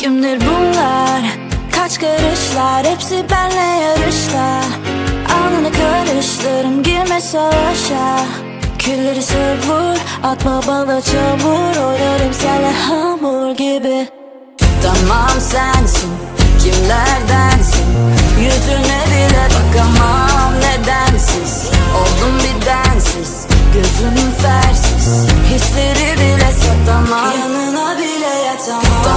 Kimdir bunlar? Kaç karışlar? Hepsi benle yarışta Alnını karıştırırım girme savaşa. Külleri savur Atma bana çamur. Oynarım senle hamur gibi. Tamam sensin Kimlerdensin? Yüzüne bile bakamam nedensiz? Oldum bir densiz Gözüm fersiz. Hisleri bile satamam. Yanına bile yatamam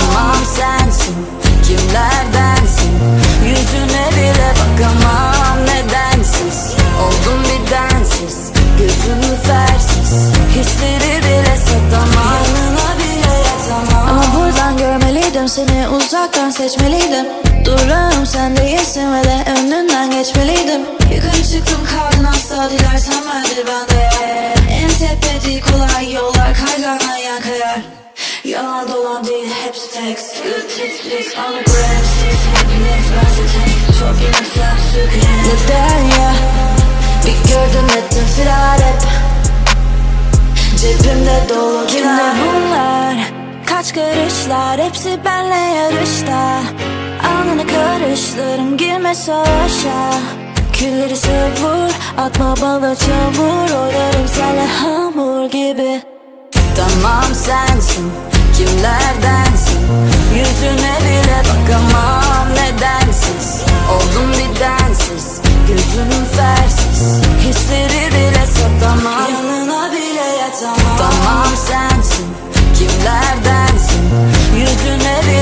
Gözüm fersiz Hisleri bile satamam. Yanına bile yatamam Ama buradan görmeliydim seni uzaktan seçmeliydim. Durağım sen değilsin ve de önünden geçmeliydim. Yukarı çıktım kaldın asla dilersen merdivende En tepe değil kolay yollar kaygan yan kayar Yalan dolan değil hepsi text Good hits please on the gram Siz hepiniz benzetin Çok yenirsen sıkın kırışlar Hepsi benle yarışta. Alnını karışlarım girme savaşa. Külleri savur atma bana çamur. Oynarım senle hamur gibi. Tamam sensin kimlerdensin? Yüzüne bile bakamam nedensiz? Oldum bir densiz gözüm fersiz. Hisleri bile satamam. Yanına bile yatamam. Tamam sensin kimlerden yüzüne bir